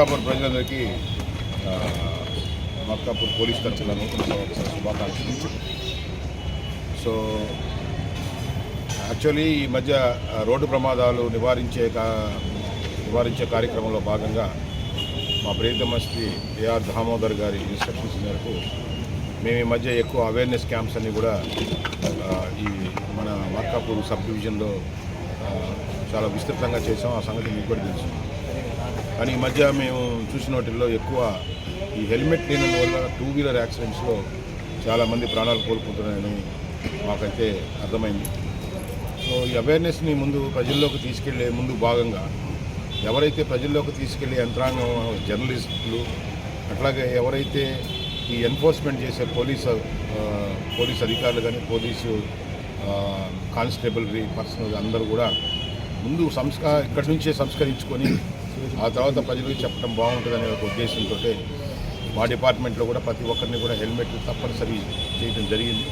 మక్కాపూర్ ప్రజలందరికీ మక్కాపూర్ పోలీస్ తరఫున నూతన శుభాకాంక్షలు సో యాక్చువల్లీ ఈ మధ్య రోడ్డు ప్రమాదాలు నివారించే కా- నివారించే కార్యక్రమంలో భాగంగా మా ప్రియతమ శ్రీ ఏఆర్ దామోదర్ గారి ఇన్స్ట్రక్షన్స్ మేరకు మేము ఈ మధ్య ఎక్కువ అవేర్నెస్ క్యాంప్స్ అన్ని కూడా ఈ మన మార్కాపూర్ సబ్ డివిజన్లో చాలా విస్తృతంగా చేసాం ఆ సంగతి మీకు కూడా తెలుసు. కానీ ఈ మధ్య మేము చూసిన వాటిల్లో ఎక్కువ ఈ హెల్మెట్ లేనందువల్ల టూ వీలర్ యాక్సిడెంట్స్లో చాలామంది ప్రాణాలు కోల్పోతున్నారని మాకైతే అర్థమైంది. సో ఈ అవేర్నెస్ని ముందు ప్రజల్లోకి తీసుకెళ్ళే ముందు భాగంగా ఎవరైతే ప్రజల్లోకి తీసుకెళ్ళే యంత్రాంగం జర్నలిస్టులు అట్లాగే ఎవరైతే ఈ ఎన్ఫోర్స్మెంట్ చేసే పోలీసు పోలీస్ అధికారులు కానీ పోలీసు ఆ, కానిస్టేబులరీ పర్సనల్ అందరూ కూడా ముందు సంస్క ఇక్కడి నుంచే సంస్కరించుకొని ఆ తర్వాత ప్రజలకు చెప్పడం బాగుంటుందనే ఒక ఉద్దేశంతో మా డిపార్ట్మెంట్లో కూడా ప్రతి ఒక్కరిని కూడా హెల్మెట్లు తప్పనిసరి చేయడం జరిగింది.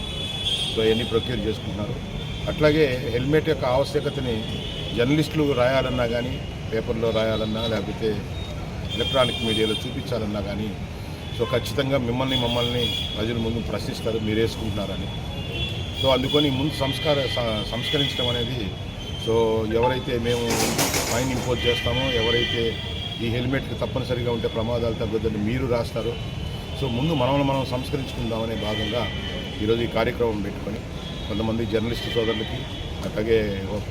సో అవన్నీ ప్రొక్యూర్ చేసుకుంటున్నారు. అట్లాగే హెల్మెట్ యొక్క ఆవశ్యకతని జర్నలిస్టులు రాయాలన్నా కానీ పేపర్లో రాయాలన్నా లేకపోతే ఎలక్ట్రానిక్ మీడియాలో చూపించాలన్నా కానీ సో ఖచ్చితంగా మిమ్మల్ని మమ్మల్ని ప్రజలు ముందు ప్రశ్నిస్తారు మీరు వేసుకుంటున్నారని. సో అందుకని ముందు సంస్కార స- సంస్కరించడం అనేది సో ఎవరైతే మేము ఫైన్ ఇంపోజ్ చేస్తామో ఎవరైతే ఈ హెల్మెట్కి తప్పనిసరిగా ఉంటే ప్రమాదాలు తగ్గొద్దని మీరు రాస్తారు సో ముందు మనల్ని మనం సంస్కరించుకుందామనే భాగంగా ఈరోజు ఈ కార్యక్రమం పెట్టుకొని కొంతమంది జర్నలిస్టు సోదరులకి అట్లాగే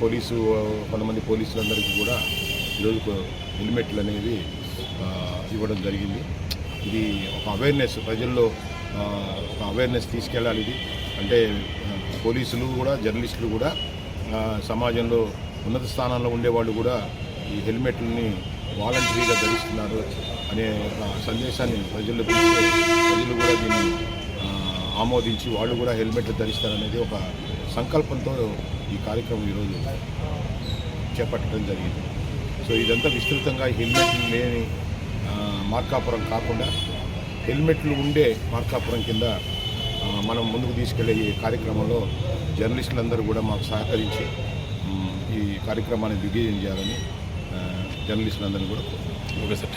పోలీసు కొంతమంది పోలీసులందరికీ కూడా ఈరోజు హెల్మెట్లు అనేవి ఇవ్వడం జరిగింది. ఇది ఒక అవేర్నెస్ ప్రజల్లో ఒక అవేర్నెస్ తీసుకెళ్ళాలి ఇది. అంటే పోలీసులు కూడా జర్నలిస్టులు కూడా సమాజంలో ఉన్నత స్థానాల్లో ఉండేవాళ్ళు కూడా ఈ హెల్మెట్లని వాలంటరీగా ధరిస్తున్నారు అనే ఒక సందేశాన్ని ప్రజల్లో ప్రజలు కూడా దీన్ని ఆమోదించి వాళ్ళు కూడా హెల్మెట్లు ధరిస్తారనేది ఒక సంకల్పంతో ఈ కార్యక్రమం ఈరోజు చేపట్టడం జరిగింది. సో ఇదంతా విస్తృతంగా హెల్మెట్లు లేని మార్కాపురం కాకుండా హెల్మెట్లు ఉండే మార్కాపురం కింద మనం ముందుకు తీసుకెళ్ళే ఈ కార్యక్రమంలో జర్నలిస్టులందరూ కూడా మాకు సహకరించి కార్యక్రమాన్ని దిగ్విజయం చేయాలని జర్నలిస్టులందరినీ కూడా ఓకే సార్. థ్యాంక్